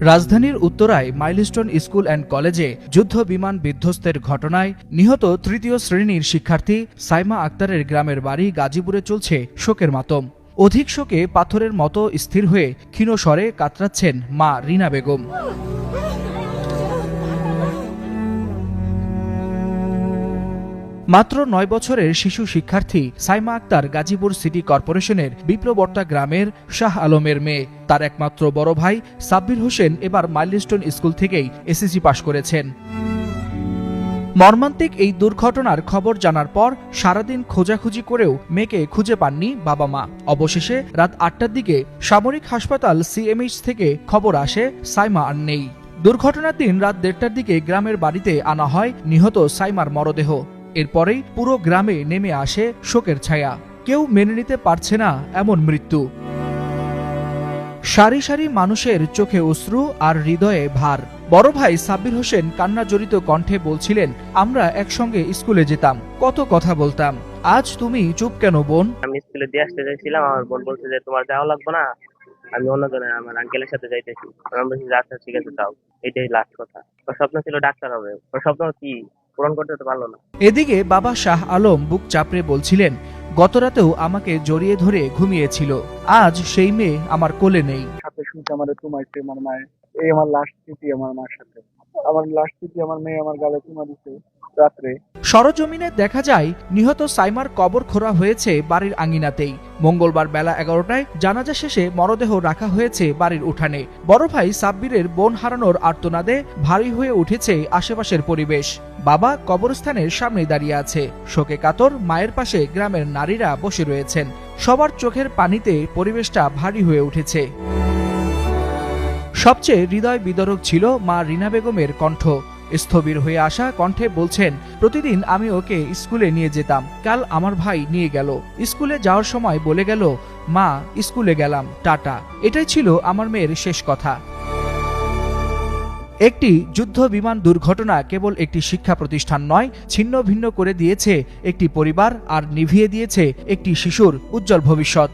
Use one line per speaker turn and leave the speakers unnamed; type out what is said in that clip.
রাজধানীর উত্তরায় milestone school and কলেজে যুদ্ধ বিমান বিধ্বস্তের ঘটনায় নিহত তৃতীয় শ্রেণির শিক্ষার্থী সাইমা আক্তারের গ্রামের বাড়ি গাজীপুরে চলছে শোকের মাতম। অধিক শোকে পাথরের মতো স্থির হয়ে ক্ষীণ স্বরে কাতরাচ্ছেন মা রিনা বেগম। মাত্র নয় বছরের শিশু শিক্ষার্থী সাইমা আক্তার গাজীপুর সিটি কর্পোরেশনের বিপ্রবর্তা গ্রামের শাহ আলমের মেয়ে। তার একমাত্র বড় ভাই সাব্বির হোসেন এবার মাইলস্টোন স্কুল থেকেই এসএসসি পাশ করেছেন। মর্মান্তিক এই দুর্ঘটনার খবর জানার পর সারাদিন খোঁজাখুঁজি করেও মেয়েকে খুঁজে পাননি বাবা মা। অবশেষে রাত আটটার দিকে সামরিক হাসপাতাল সিএমএইচ থেকে খবর আসে সাইমা আর নেই। দুর্ঘটনার দিন রাত দেড়টার দিকে গ্রামের বাড়িতে আনা হয় নিহত সাইমার মরদেহ। এরপরেই পুরো গ্রামে নেমে আসে শোকের ছায়া। কেউ মেনে নিতে পারছে না এমন মৃত্যু। সারি সারি মানুষের চোখে অশ্রু আর হৃদয়ে ভার। বড় ভাই সাব্বির হোসেন কান্না জড়িত কণ্ঠে বলছিলেন, আমরা একসঙ্গে স্কুলে যেতাম, কত কথা বলতাম। আজ তুমি চুপ কেন বোন?
আমি স্কুলে দিয়ে আসতে চাইছিলাম, আমার বোন বলছে যে তোমার যাওয়া লাগবে না, আমি অন্য জনে আমার আঙ্কেলের সাথে যাইতেছি। আমি বলছি আচ্ছা ঠিক আছে, যাও। এটাই লাস্ট কথা। ওর স্বপ্ন ছিল ডাক্তার হবে। ওর স্বপ্ন কি? পূরণ করতে পারল না।
এদিকে বাবা শাহ আলম বুক চাপড়ে বলছিলেন গতরাতেও আমাকে জড়িয়ে ধরে ঘুমিয়েছিল। আজ সেই মেয়ে আমার কোলে নেই।
সাথে শুনতে আমার তোমাইছে আমার মায়ের। এই আমার লাস্ট স্মৃতি আমার মার সাথে। আমার লাস্ট স্মৃতি আমার মেয়ে আমার গালে চুমা দিছে রাত্রে।
সরজমিনে দেখা যায় নিহত সাইমার কবর খোঁড়া হয়েছে বাড়ির আঙিনাতেই। মঙ্গলবার বেলা এগারোটায় জানাজা শেষে মরদেহ রাখা হয়েছে বাড়ির উঠানে। বড় ভাই সাব্বিরের বোন হারানোর আর্তনাদে ভারী হয়ে উঠেছে আশেপাশের পরিবেশ। বাবা কবরস্থানের সামনে দাঁড়িয়ে আছে। শোকে কাতর মায়ের পাশে গ্রামের নারীরা বসে রয়েছেন। সবার চোখের পানিতে পরিবেশটা ভারী হয়ে উঠেছে। সবচেয়ে হৃদয় বিদরক ছিল মা রিনা বেগমের কণ্ঠ। স্থবির হয়ে আসা কণ্ঠে বলছেন, প্রতিদিন আমি ওকে স্কুলে নিয়ে যেতাম। কাল আমার ভাই নিয়ে গেল। স্কুলে যাওয়ার সময় বলে গেল, মা, স্কুলে গেলাম, টাটা। এটাই ছিল আমার মেয়ের শেষ কথা। একটি যুদ্ধ বিমান দুর্ঘটনা কেবল একটি শিক্ষা প্রতিষ্ঠান নয়, ছিন্ন ভিন্ন করে দিয়েছে একটি পরিবার আর নিভিয়ে দিয়েছে একটি শিশুর উজ্জ্বল ভবিষ্যৎ।